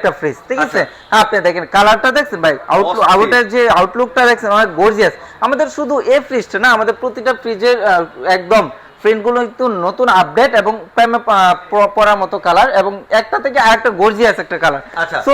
একটা ফ্রিজ ঠিক আছে? হ্যাঁ, আপনি দেখেন কালারটা দেখছেন ভাই আউটলুক আউটের যে আউটলুকটা দেখছেন অনেক গর্জিয়াস আমাদের শুধু এই ফ্রিজটা না আমাদের প্রতিটা ফ্রিজের একদম প্রিন্টগুলো একটু নতুন আপডেট এবং প্রেমে পড়ার মতো কালার এবং একটা থেকে আরেকটা গর্জিয়াস একটা কালার আচ্ছা। তো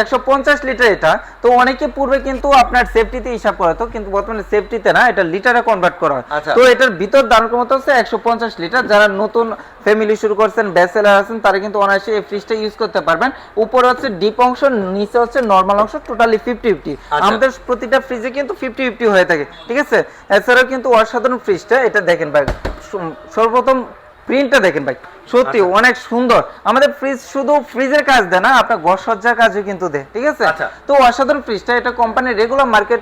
একশো পঞ্চাশ লিটার এটা। তো অনেকে পূর্বে কিন্তু আপনার সেফটিতে হিসাব করা হতো কিন্তু বর্তমানে সেফটিতে না এটা লিটারে কনভার্ট করা হয়। আচ্ছা। তো এটার ভিতর দাম ক্ষমতা হচ্ছে? একশো পঞ্চাশ লিটার যারা নতুন ফ্যামিলি শুরু করছেন ব্যাচেলার আছেন তারা কিন্তু অনায়াসে এই ফ্রিজটা ইউজ করতে পারবেন। উপরে হচ্ছে ডিপ অংশ নিচে হচ্ছে নর্মাল অংশ টোটালি ফিফটি ফিফটি। আমাদের প্রতিটা ফ্রিজে কিন্তু ফিফটি ফিফটি হয়ে থাকে ঠিক আছে? এছাড়াও কিন্তু অসাধারণ ফ্রিজটা এটা দেখেন ভাই সর্বপ্রথম প্রিন্টটা দেখেন ভাই সত্যি আচ্ছা। অনেক সুন্দর আমাদের ফ্রিজ শুধু ফ্রিজের কাজ দেয় না আপনার ঘর সজ্জার কাজও কিন্তু দেয় ঠিক আছে আচ্ছা। তো অসাধারণ ফ্রিজটা এটা কোম্পানির রেগুলার মার্কেট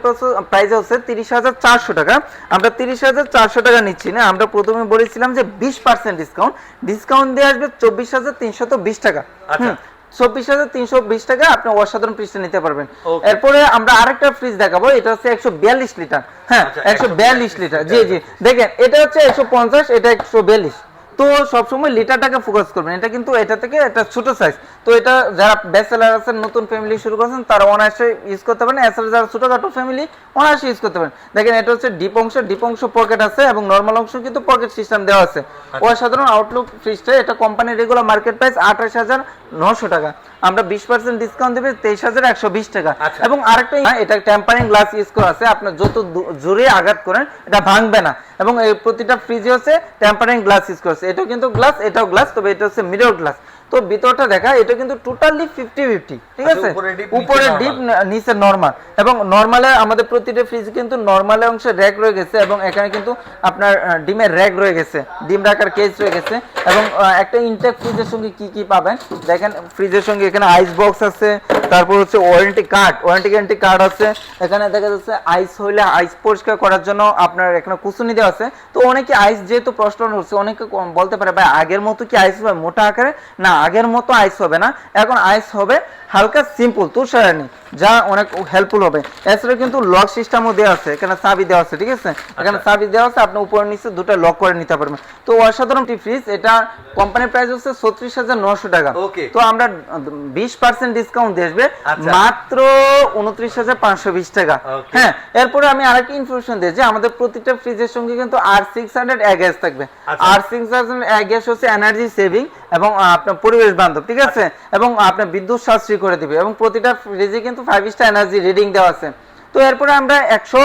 প্রাইস হচ্ছে তিরিশ হাজার চারশো টাকা আমরা তিরিশ হাজার চারশো টাকা নিচ্ছি না আমরা প্রথমে বলেছিলাম যে বিশ পার্সেন্ট ডিসকাউন্ট ডিসকাউন্ট দিয়ে আসবে চব্বিশ হাজার তিনশত বিশ টাকা আচ্ছা। হুম, চব্বিশ হাজার তিনশো বিশ টাকা আপনি অসাধারণ ফ্রিজটা নিতে পারবেন। এরপরে আমরা আরেকটা ফ্রিজ দেখাবো এটা হচ্ছে একশো বিয়াল্লিশ লিটার হ্যাঁ আচ্ছা, একশো বিয়াল্লিশ লিটার লিটার। জি জি। দেখেন এটা হচ্ছে একশো পঞ্চাশ এটা একশো বিয়াল্লিশ। তো সবসময় লিটারটাকে ফোকাস করবেন। এটা কিন্তু এটা থেকে একটা ছোট সাইজ তো এটা যারা ব্যাচেলার আছেন নতুন ফ্যামিলি শুরু করছেন তারা অনায়াসে ইউজ করতে পারেন। এছাড়া যারা ছোটখাটো ফ্যামিলি অনায়াসে ইউজ করতে পারেন। দেখেন এটা হচ্ছে ডিপ অংশ ডিপ অংশ পকেট আছে এবং নর্মাল অংশ কিন্তু পকেট সিস্টেম দেওয়া আছে। অসাধারণ আউটলুক ফ্রিজটা এটা কোম্পানির রেগুলার মার্কেট প্রাইস আঠাশ হাজার নশো টাকা। আমরা বিশ পার্সেন্ট ডিসকাউন্ট দেবে তেইশ হাজার একশো বিশ টাকা। আচ্ছা। এবং আরেকটা এটা টেম্পারিং গ্লাস ইউজ করা আছে আপনার যত জোরে আঘাত করেন এটা ভাঙবে না। এবং প্রতিটা ফ্রিজে হচ্ছে টেম্পারিং গ্লাস ইউজ করেছে এটাও কিন্তু গ্লাস এটাও গ্লাস তবে এটা হচ্ছে মিরর গ্লাস তো ভিতরটা দেখা এটা কিন্তু টোটালি ফিফটি ফিফটি ঠিক আচ্ছা, আছে? উপরে ডিপ নিচে নর্মাল এবং নর্মালে আমাদের প্রতিটা ফ্রিজ কিন্তু নর্মাল অংশে র্যাক রয়ে গেছে এবং এখানে কিন্তু আপনার ডিমের র্যাক রয়ে গেছে। ডিম রাখার কেস রয়ে গেছে। এবং একটা ইনটেক ফ্রিজের সঙ্গে কি কি পাবেন? দেখেন ফ্রিজের সঙ্গে এখানে আইস বক্স আছে তারপর হচ্ছে warranty card warranty guarantee card আছে। এখানে দেখা যাচ্ছে আইস হইলে আইস পরিষ্কার করার জন্য আপনার এখানে কুসুনি দেওয়া আছে। তো অনেকে আইস যেহেতু প্রশ্ন হচ্ছে অনেকে বলতে পারে ভাই আগের মতো কি আইস মোটা আকারে? না আগের মতো আইস হবে না। এখন আইস হবে হালকা সিম্পল তুষারানি। যা অনেক হেল্পফুল হবে। এছাড়া কিন্তু লক সিস্টেমও দেওয়া আছে এখানে চাবি দেওয়া আছে ঠিক আছে? এখানে চাবি দেওয়া আছে আপনি উপরে নিচে দুটো লক করে নিতে পারবেন। তো অসাধারণ ফ্রিজ এটা কোম্পানির প্রাইস হচ্ছে ছত্রিশ হাজার নশো টাকা। তো আমরা বিশ পার্সেন্ট ডিসকাউন্ট আচ্ছা। মাত্র উনত্রিশ হাজার পাঁচশো বিশ টাকা। হ্যাঁ এরপরে আমি আরেকটা ইনফরমেশন দিই যে আমাদের প্রতিটা ফ্রিজের সঙ্গে কিন্তু আর সিক্স হান্ড্রেড গ্যাস থাকবে। আচ্ছা। আর সিক্স হান্ড্রেড গ্যাস হচ্ছে এনার্জি সেভিং এবং আপনার পরিবেশ বান্ধব ঠিক আছে? এবং আপনার বিদ্যুৎ সাশ্রয় করে দিবে। এবং প্রতিটা ফ্রিজে কিন্তু ফাইভ স্টার এনার্জি রিডিং দেওয়া আছে। তো এরপরে আমরা একশো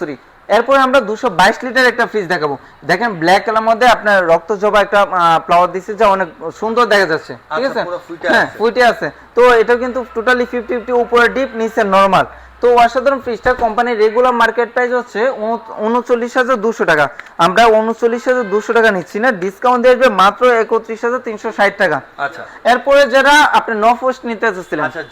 সরি এরপরে আমরা দুশো বাইশ লিটার একটা ফ্রিজ দেখাবো। দেখেন ব্ল্যাক কালার মধ্যে আপনার রক্ত জবা একটা ফ্লাওয়ার দিচ্ছে যা অনেক সুন্দর দেখা যাচ্ছে। ঠিক আচ্ছা, আছে? হ্যাঁ ফুইটে ফুটে আছে। তো এটা কিন্তু টোটালি ফিফটি ফিফটি উপরে ডিপ নিচে নর্মাল তো অসাধারণ ফ্রিজটা কোম্পানির রেগুলার মার্কেট প্রাইস হচ্ছে উনচল্লিশ হাজার দুশো টাকা। আমরা উনচল্লিশ হাজার দুশো টাকা নিচ্ছি না ডিসকাউন্ট দিয়ে আসবে মাত্র একত্রিশ হাজার তিনশো ষাট টাকা। আচ্ছা। এরপরে যারা আপনি ন পোস্ট নিতে চাচ্ছিলেন আচ্ছা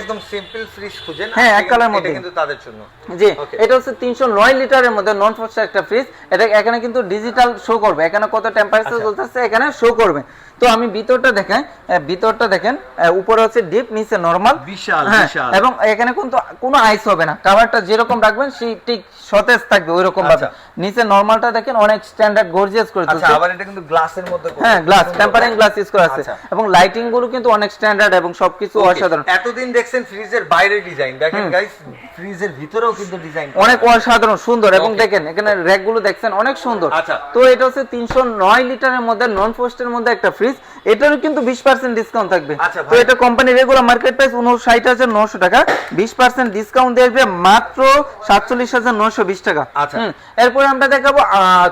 একদম সিম্পল ফ্রিজ খুঁজেন হ্যাঁ, এক কালার মধ্যে। কিন্তু তাদের জন্য। জি এটা হচ্ছে তিনশো নয় লিটারের মধ্যে নন ফোর্স একটা ফ্রিজ এটা এখানে কিন্তু ডিজিটাল শো করবে। এখানে কত টেম্পারেচার আচ্ছা। চলতেছে এখানে শো করবে। তো আমি ভিতরটা আহ, ভিতরটা দেখেন উপরে হচ্ছে ডিপ নিচে নরমাল বিশাল, বিশাল। এবং এখানে কিন্তু কোনো আইস হবে না কাভারটা যেরকম রাখবেন সেই ঠিক সতেজ থাকবে ওই রকম ভাবে আচ্ছা। নিচে নরমালটা দেখেন অনেক স্ট্যান্ডার্ড গর্জিয়াস করে আচ্ছা তুলছে। আবার এটা কিন্তু গ্লাসের মধ্যে। হ্যাঁ গ্লাস টেম্পারিং গ্লাস ইউজ করা আছে আচ্ছা। এবং লাইটিংগুলো কিন্তু অনেক স্ট্যান্ডার্ড এবং সবকিছু অসাধারণ এতদিন দেখছেন ফ্রিজের বাইরে ডিজাইন দেখেন গাইস ফ্রিজের ভিতরেও কিন্তু ডিজাইন অনেক অসাধারণ সুন্দর এবং দেখেন এখানে র্যাকগুলো দেখছেন অনেক সুন্দর আচ্ছা। তো এটা হচ্ছে তিনশো নয় লিটারের মধ্যে নন পোস্টের মধ্যে একটা ফ্রিজ এটারও কিন্তু বিশ পার্সেন্ট ডিসকাউন্ট থাকবে। আচ্ছা, তো এটা কোম্পানি রেগুলার মার্কেট প্রাইস উনষাট হাজার নশো টাকা। বিশ পার্সেন্ট ডিসকাউন্ট দেখবে মাত্র সাতচল্লিশ হাজার নশো বিশ টাকা। আচ্ছা। এরপরে আমরা দেখাবো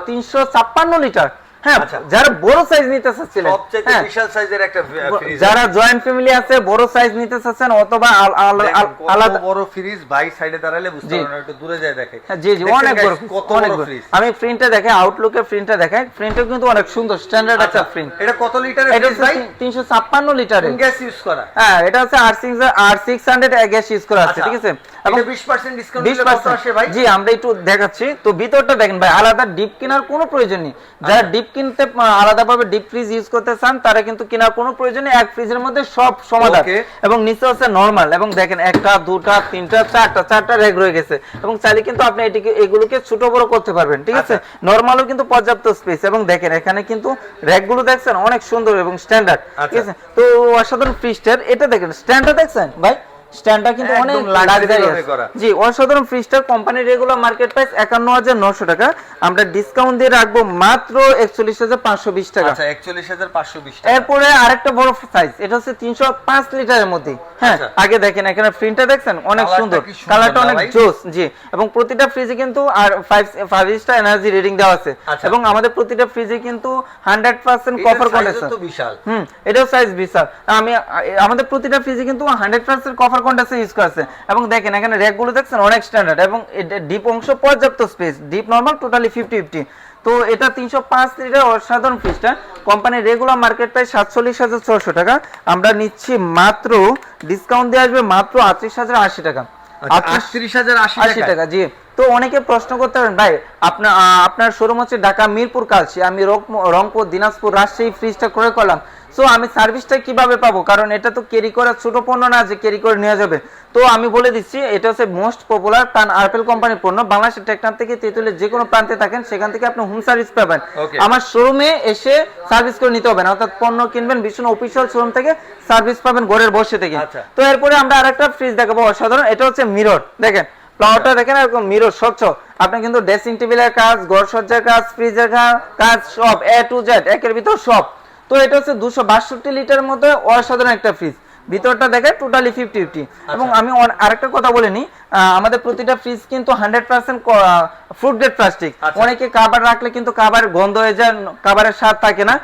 তিনশো ছাপ্পান্ন লিটার। হ্যাঁ আচ্ছা। যারা বড় সাইজ নিতে চাচ্ছিলেন সবচেয়ে হ্যাঁ। বিশাল সাইজের একটা ফ্রিজ যারা জয়েন্ট ফ্যামিলি আছে বড় সাইজ নিতে চাচ্ছেন অথবা আল- আল- আল- আলাদা বড় ফ্রিজ বাই সাইডে দাঁড়ালে বুঝতে পারবেন একটু দূরে যায় দেখে। হ্যাঁ, জি জি অনেক বড় কত অনেক বড় বড়। ফ্রিজ আমি প্রিন্টটা দেখাই আউটলুকের প্রিন্টটা দেখাই। প্রিন্টও কিন্তু অনেক সুন্দর স্ট্যান্ডার্ড একটা আচ্ছা প্রিন্ট এটা কত লিটারের এটা ভাই? তিনশো ছাপ্পান্ন লিটারের গ্যাস ইউজ করা? হ্যাঁ এটা হচ্ছে R six R six hundred gas use করা আছে আচ্ছা। ঠিক আছে? এবং এবং 20% ডিসকাউন্ট দিলে কত আসে ভাই? জি আমরা একটু দেখাচ্ছি। তো ভিতরটা দেখেন ভাই আলাদা ডিপ কেনার কোনো প্রয়োজন নেই। যারা ডিপ কিনতে আলাদাভাবে ডিপ ফ্রিজ ইউজ করতে চান তারা কিন্তু কেনার কোনো প্রয়োজন নেই। এক ফ্রিজের মধ্যে সব সমাধান। এবং নিচে হচ্ছে নরমাল এবং দেখেন একটা দুটা তিনটা চারটা চারটা র্যাক রয়ে গেছে। এবং চাইলে কিন্তু আপনি এটিকে এগুলোকে ছোট বড় করতে পারবেন ঠিক আছে? নরমালও কিন্তু পর্যাপ্ত স্পেস এবং দেখেন এখানে কিন্তু র্যাকগুলো দেখছেন অনেক সুন্দর এবং স্ট্যান্ডার্ড ঠিক আচ্ছা। আছে? তো অসাধারণ ফ্রিজটার এটা দেখেন স্ট্যান্ডার্ড দেখছেন ভাই? স্ট্যান্ডটা কিন্তু অনেক লাক্সারিয়াস জি অসাধারণ ফ্রিজটার কোম্পানির রেগুলার মার্কেট প্রাইস একান্ন হাজার নশো টাকা। আমরা ডিসকাউন্ট দিয়ে রাখব মাত্র একচল্লিশ হাজার পাঁচশো বিশ টাকা। আচ্ছা বিশ এরপরে আরেকটা বড় সাইজ এটা হচ্ছে তিনশো পাঁচ লিটারের মধ্যে। হ্যাঁ আচ্ছা। আগে দেখেন এখানে প্রিন্টটা দেখছেন? অনেক সুন্দর। কালারটা অনেক জোস জি। এবং প্রতিটা ফ্রিজে কিন্তু আর five five star energy rating দেওয়া আছে। আচ্ছা। এবং আমাদের প্রতিটা ফ্রিজে কিন্তু হান্ড্রেড পার্সেন্ট কপার কন্ডেন্সার বিশাল। হুম এটাও সাইজ বিশাল। আমি আমাদের প্রতিটা ফ্রিজে কিন্তু হান্ড্রেড পার্সেন্ট কন্ডেন্সার ইউজ করা আছে। এবং দেখেন এখানে র্যাকগুলো দেখছেন অনেক স্ট্যান্ডার্ড এবং ডিপ অংশ পর্যাপ্ত space deep normal totally fifty fifty তো এটা তিনশো পাঁচ লিটার অসাধারণ ফ্রিজটা কোম্পানির রেগুলার মার্কেট প্রাইস সাতচল্লিশ হাজার ছশো টাকা। আমরা নিচ্ছি মাত্র ডিসকাউন্ট দিয়ে আসবে মাত্র আটত্রিশ হাজার আশি টাকা। আটত্রিশ আটত্রিশ হাজার আশি আশি টাকা জি। তো অনেকে প্রশ্ন করতে পারেন ভাই আপনার আপনার শোরুম হচ্ছে ঢাকা মিরপুর কালসি আমি রংপুর দিনাজপুর রাজশাহী ফ্রিজটা ক্রয় করলাম। সো আমি সার্ভিসটা কীভাবে পাবো? কারণ এটা তো ক্যারি করা ছোট পণ্য না যে ক্যারি করে নেওয়া যাবে। তো আমি বলে দিচ্ছি এটা হচ্ছে মোস্ট পপুলার প্রাণ আরপেল কোম্পানির পণ্য। বাংলাদেশের টেকনাম থেকে তেঁতুলের যে কোনো প্রান্তে থাকেন সেখান থেকে আপনি হোম সার্ভিস পাবেন। আমার শোরুমে এসে সার্ভিস করে নিতে হবে। না অর্থাৎ পণ্য কিনবেন বিষ্ণু অফিসিয়াল শোরুম থেকে সার্ভিস পাবেন ঘরের বসে থেকে। আচ্ছা। তো এরপরে আমরা আরেকটা ফ্রিজ দেখাবো অসাধারণ। এটা হচ্ছে মিরর দেখেন। ফ্লাওয়ারটা দেখেন এরকম মিরর স্বচ্ছ। আপনি কিন্তু ড্রেসিং টেবিলের কাজ ঘর সজ্জার কাজ ফ্রিজের কাজ সব এ টু জেড একের ভিতর সব। তো এটা হচ্ছে দুশো বাষট্টি লিটারের মধ্যে অসাধারণ একটা ফ্রিজ ভিতরটা দেখে টোটালি ফিফটি ফিফটি এবং আমি আরেকটা কথা বলে নিই আমাদের প্রতিটা ফ্রিজ কিন্তু hundred percent food grade plastic. অনেকে কাবার রাখলে কিন্তু কাবার গন্ধ হয়ে যায় কাবারের স্বাদ থাকে না।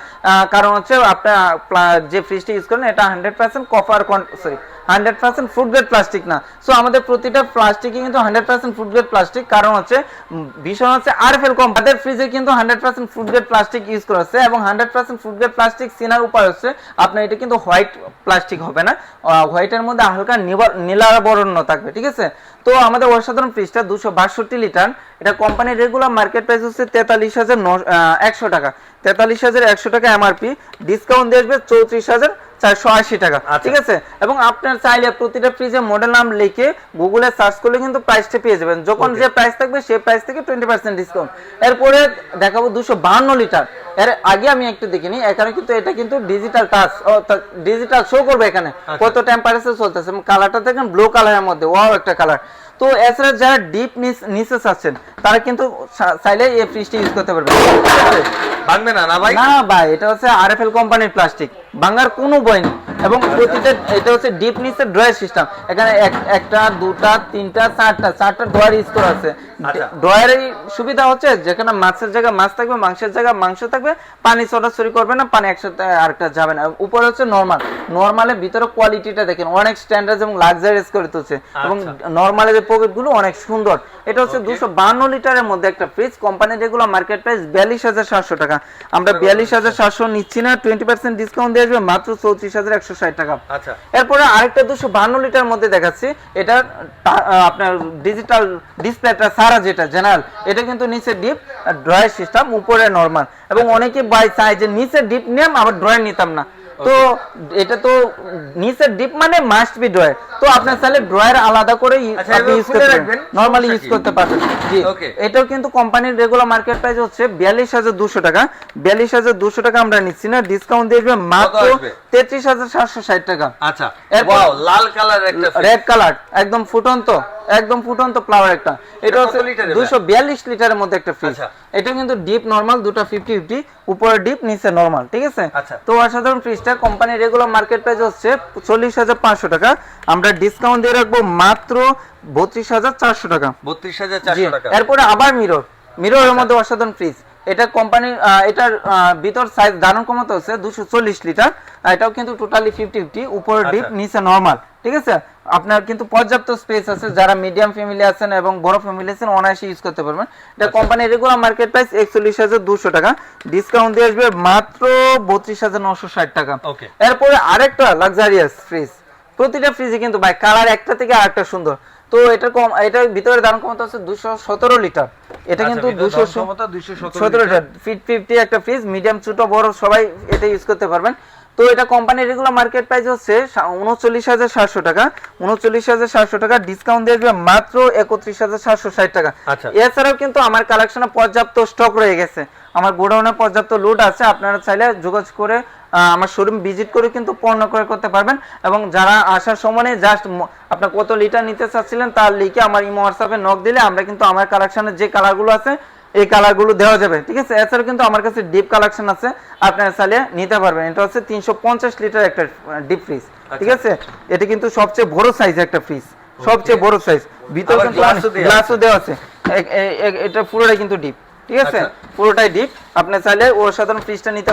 কারণ হচ্ছে আপনার যে ফ্রিজটি ইউজ করেন এটা hundred percent copper sorry hundred percent food grade plastic না। সো আমাদের প্রতিটা প্লাস্টিকই কিন্তু hundred percent food grade plastic কারণ হচ্ছে ভীষণ হচ্ছে আর ফেল কম। তাদের ফ্রিজে কিন্তু hundred percent food grade plastic use করা হচ্ছে এবং hundred percent food grade plastic চেনার উপায় হচ্ছে, আপনার এটা কিন্তু হোয়াইট প্লাস্টিক হবে না। হোয়াইটের মধ্যে হালকা নিবা- নীলা বরণ্য থাকবে, ঠিক আছে? তো আমাদের অসাধারণ ফ্রিজটা দুশো বাষট্টি লিটার। এটা কোম্পানির রেগুলার মার্কেট প্রাইস হচ্ছে তেতাল্লিশ হাজার একশো টাকা। তেতাল্লিশ হাজার একশো টাকা এমআরপি ডিসকাউন্ট দিয়ে আসবে চৌত্রিশ হাজার চারশো আশি টাকা আচ্ছা। ঠিক আছে? এবং আপনার চাইলে প্রতিটা ফ্রিজে মডেল নাম লিখে গুগলে সার্চ করলে কিন্তু প্রাইসটা পেয়ে যাবেন। যখন যে প্রাইস থাকবে সেই প্রাইস থেকে টোয়েন্টি পার্সেন্ট ডিসকাউন্ট এরপরে দেখাবো দুশো বাহান্ন লিটার এর আগে আমি একটু দেখিনি এখানে কিন্তু এটা কিন্তু ডিজিটাল টাচ ডিজিটাল শো করবে এখানে। আচ্ছা। কত টেম্পারেচার চলতেছে কালারটা দেখেন ব্লু কালারের মধ্যে ওয়াও একটা কালার তো এছাড়া যারা ডিপ নিচে চাচ্ছেন তারা কিন্তু চাইলে এই ফ্রিজটি ইউজ করতে পারবে ভাঙবে না না ভাই? না ভাই এটা হচ্ছে আরএফএল কোম্পানির প্লাস্টিক বাংলার কোনো বই নেই। এবং প্রতিটা এটা হচ্ছে ডিপ নিচের ড্রয়ার সিস্টেম এখানে একটা দুটা তিনটা চারটা চারটা ড্রয়ার ইউজ করা আছে। আচ্ছা। ড্রয়ারের সুবিধা হচ্ছে যেখানে মাছের জায়গায় মাছ থাকবে মাংসের জায়গায় মাংস থাকবে পানি ছড়াছড়ি করবে না পানি একসাথে আরেকটা যাবে না। উপরে হচ্ছে নর্মাল নর্মালে ভিতরে কোয়ালিটিটা দেখেন অনেক স্ট্যান্ডার্ড এবং লাক্সারিয়াস করে তুলছে। এবং আচ্ছা। নর্মালের যে পকেটগুলো অনেক সুন্দর। এটা হচ্ছে. দুশো বান্ন লিটারের মধ্যে একটা ফ্রিজ কোম্পানি যেগুলো মার্কেট প্রাইস বিয়াল্লিশ হাজার সাতশো টাকা। আমরা বিয়াল্লিশ হাজার সাতশো নিচ্ছি না টোয়েন্টি পার্সেন্ট ডিসকাউন্ট দিয়ে আসবে মাত্র চৌত্রিশ হাজার একশো ষাট টাকা। আচ্ছা। এরপরে আরেকটা দুশো বান্ন লিটার মধ্যে দেখাচ্ছি। এটা আপনার ডিজিটাল ডিসপ্লেটা সারা যেটা জেনারেল এটা কিন্তু নিচে ডিপ ড্রয়ার সিস্টেম উপরে নর্মাল এবং অনেকে বাই চায় যে নিচে ডিপ নিলাম আবার ড্রয়ের নিতাম না। তো এটা তো নিচের ডিপ মানে মাস্ট বি ড্রয়ার তো আপনার চাইলে ড্রয়ার আলাদা করে আচ্ছা, আপনি ইউজ করতে নরমালি ইউজ করতে পারবেন। জি। এটাও কিন্তু কোম্পানির রেগুলার মার্কেট প্রাইস হচ্ছে বিয়াল্লিশ হাজার দুশো টাকা। বিয়াল্লিশ হাজার দুশো টাকা আমরা নিচ্ছি না। ডিসকাউন্ট দিয়ে মাত্র আসবে? তেত্রিশ হাজার সাতশো ষাট টাকা। আচ্ছা। ওয়াও লাল কালার একটা রেড কালার একদম ফুটন্ত। একদম ফুটন্ত ফ্লাওয়ার একটা। এটা হচ্ছে দুশো বিয়াল্লিশ লিটারের মধ্যে একটা ফ্রিজ আচ্ছা। এটা কিন্তু ডিপ নর্মাল দুটো ফিফটি ফিফটি উপরে ডিপ নিচে নর্মাল ঠিক আছে? আচ্ছা। তো অসাধারণ ফ্রিজটা কোম্পানির রেগুলার মার্কেট প্রাইস হচ্ছে চল্লিশ হাজার পাঁচশো টাকা। আমরা ডিসকাউন্ট দিয়ে রাখব মাত্র বত্রিশ হাজার চারশো টাকা। বত্রিশ হাজার চারশো টাকা। এরপরে আবার মিরর মিররের মধ্যে অসাধারণ ফ্রিজ এটা কোম্পানির এটার ভিতর সাইজ ধারণ ক্ষমতা হচ্ছে দুশো চল্লিশ লিটার এটাও কিন্তু টোটালি ফিফটি ফিফটি উপরে ডিপ আচ্ছা। নিচে নর্মাল ঠিক আছে? আপনার কিন্তু পর্যাপ্ত স্পেস আছে যারা মিডিয়াম ফ্যামিলি আছেন এবং বড় ফ্যামিলি আছেন অনায়াসে ইউজ করতে পারবেন। এটা। কোম্পানির রেগুলার মার্কেট প্রাইস একচল্লিশ হাজার দুশো টাকা। ডিসকাউন্ট দিয়ে আসবে মাত্র বত্রিশ হাজার নশো ষাট টাকা. এরপরে আরেকটা লাক্সারিয়াস ফ্রিজ প্রতিটা ফ্রিজে কিন্তু ভাই কালার একটা থেকে আরেকটা সুন্দর। তো এটা কম এটার ভিতরে দাম ক্ষমতা আছে দুশো সতেরো লিটার। এটা আচ্ছা, কিন্তু দুশো 217 সতেরো লিটার। লিটার। ফিট ফিফটি একটা ফ্রিজ মিডিয়াম ছোট বড় সবাই এটা ইউজ করতে পারবেন। তো এটা কোম্পানির রেগুলার মার্কেট প্রাইস হচ্ছে উনচল্লিশ হাজার সাতশো টাকা। উনচল্লিশ হাজার সাতশো টাকা ডিসকাউন্ট দিয়ে মাত্র একত্রিশ হাজার সাতশো ষাট টাকা। আচ্ছা। এছাড়াও কিন্তু আমার কালেকশনে পর্যাপ্ত স্টক রয়ে গেছে। আমার গোডাউনে পর্যাপ্ত লোড আছে আপনারা চাইলে যোগাযোগ করে আমার শোরুম ভিজিট করে কিন্তু পণ্য ক্রয় করতে পারবেন। এবং যারা আসার সময় জাস্ট আপনার কত লিটার নিতে চাচ্ছিলেন তার লিখে আমার ইমো হোয়াটসঅ্যাপে নক দিলে আমরা কিন্তু আমার কালেকশনের যে কালারগুলো আছে এই কালারগুলো দেওয়া যাবে ঠিক আছে? এছাড়াও কিন্তু আমার কাছে ডিপ কালেকশন আছে আপনারা চাইলে নিতে পারবেন। এটা হচ্ছে তিনশো পঞ্চাশ লিটার একটা ডিপ ফ্রিজ ঠিক আছে? এটা কিন্তু সবচেয়ে বড় সাইজ একটা ফ্রিজ সবচেয়ে বড় সাইজ ভিতরে। গ্লাসও দেওয়া আছে। এটা পুরোটাই কিন্তু ডিপ ঠিক আছে? আচ্ছা। পুরোটাই ডিপ আপনি চাইলে ও সাধারণ ফ্রিজটা নিতে